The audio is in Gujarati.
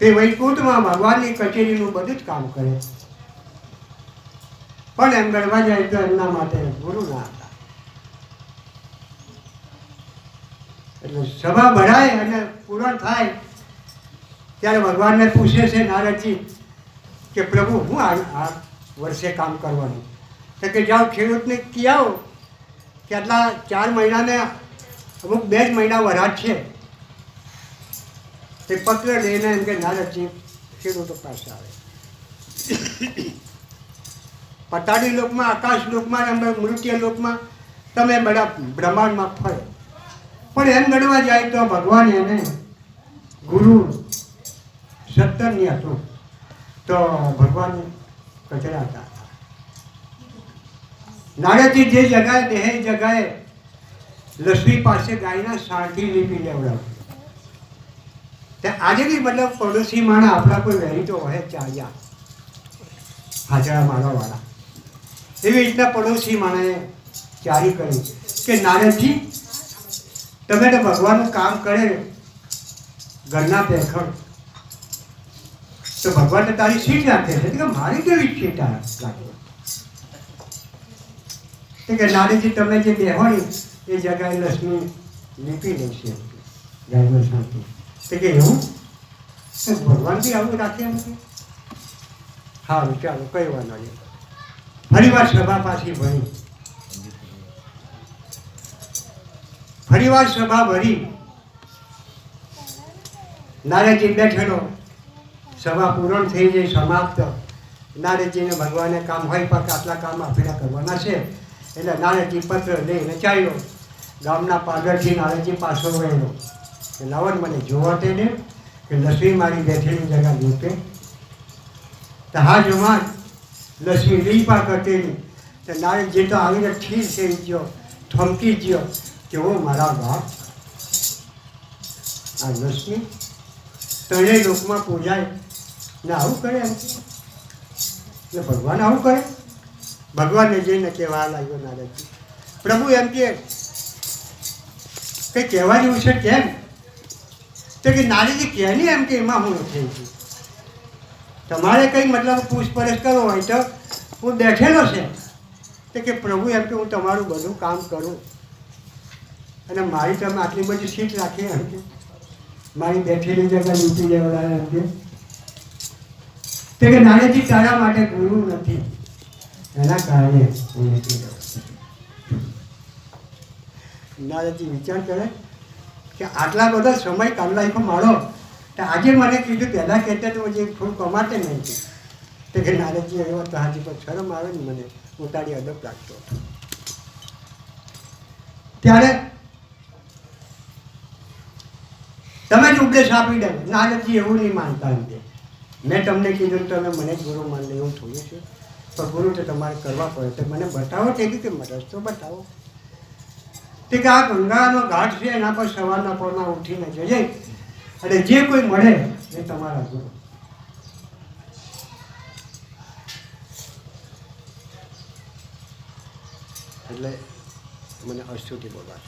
તે વૈકુંઠમાં ભગવાનની કચેરીનું બધું જ કામ કરે. પણ એમ ગણવા જાય તો એમના માટે ગુરુ ના હતા. એટલે સભા ભરાય અને પૂરણ થાય, ત્યારે ભગવાનને પૂછે છે નારદજી કે પ્રભુ, હું આ વર્ષે કામ કરવાનું? તો કે જાઓ ખેડૂતને કી આવો કે આટલા ચાર મહિનાને અમુક બે જ મહિના વરાટ છે. તે પત્ર લઈને એમ કે નારદજી ખેડૂતો પાસે આવે. પટાડી લોકમાં, આકાશ લોકમાં અને મૃત્યુ લોકમાં તમે બધા બ્રહ્માંડમાં ફરે. પણ એમ ગણવા જાય તો ભગવાન એને, ગુરુ સત્તરની હતું તો ભગવાન કચરાતા નારદજી જે જગાએ દેહ જગાએ લક્ષ્મી પાસે ગાયના શાંતિ લીપી લેવડાવ્યું તે આજે બી મતલબ પડોશી માણા આપણા કોઈ વહેરી તો હોય ચાલ્યા. હાજરા મારવાવાળા. એવી રીતના પડોશી માણાએ ચારી કરી કે નારદજી તમે તો ભગવાનનું કામ કરે ઘરના પેખણ તો ભગવાન તો તારી સીટ રાખે છે. કે મારી કેવી સીટ રાખે? કે નારદજી તમે જે બેહોણી એ જગાએ લક્ષ્મી લીપી લેશે. ગાયનો શાંતિ તો કે તો ભગવાન બી આવું રાખે એમ કે? સારું ચાલો કઈ વાંધો નહીં. ફરી વાર સભા પાછી ભણી ફરી વાર સભા ભરી. નારદજી બેઠેલો. સભા પૂરણ થઈ જાય સમાપ્ત. નારદજીને ભગવાને કામ હોય, પણ આટલા કામ આપેલા કરવાના છે. એટલે નારદજી પત્ર લઈને ચાલ્યો ગામના પાગળથી નારદજી પાછો વળેલો કે લાવણ મને જોવા તે દે કે લક્ષ્મી મારી બેઠેલી જગા જોતે. તો હા જોવા લક્ષ્મી લીપા કરતેલી તો જે તો આવીને ઠીર થઈ ગયો, થમકી ગયો કે ઓ મારા બાપ. આ લક્ષ્મી ત્રણેય લોકમાં પૂજાય. ને આવું કરે એમ. એટલે ભગવાન આવું કરે. ભગવાનને જઈને કહેવા લાગ્યો નારદજી. પ્રભુ એમ કે, કંઈ કહેવા જેવું છે કેમ? તો કે નારીજી કહે નહીં એમ કે એમાં હું થઈ ગયું તમારે કંઈ મતલબ પૂછપરછ કરો હોય તો હું બેઠેલો છે. તો કે પ્રભુ એમ કે હું તમારું બધું કામ કરું. અને મારી તમે આટલી બધી સીટ રાખી એમ કે. મારી બેઠેલી જગ્યા લૂંટી લેવડા એમ કે. કે નાનેથી તારા માટે ગુરુ નથી. એના કારણે હું નથી ગયો વિચાર કરે. કે આટલા બધા સમય કામલાઈકો મારો તો આજે મને કીધું, પહેલાં કહેતા તો જે ફૂલ કમાતે નહીં છે. તો કે નારદજી એવો તો હાજી પર શરમ આવે ને મને ઉતાડી અદબ લાગતો હતો. ત્યારે તમે જ ઉપદેશ આપી દે. નારદજી એવું નહીં માનતા એમ મેં તમને કીધું તમે મને જ ગુરુ માન એવું થોડું છે. પણ ગુરુ તો તમારે કરવા પડે. તો મને બતાવો તે કે રસ્તો બતાવો. તે કે આ ગંગાનો ઘાટ છે એના પર સવારના પરમાં ઉઠીને જઈએ અને જે કોઈ મળે એ તમારા ગુરુ. એટલે મને અસ્તુતિ બોલવા.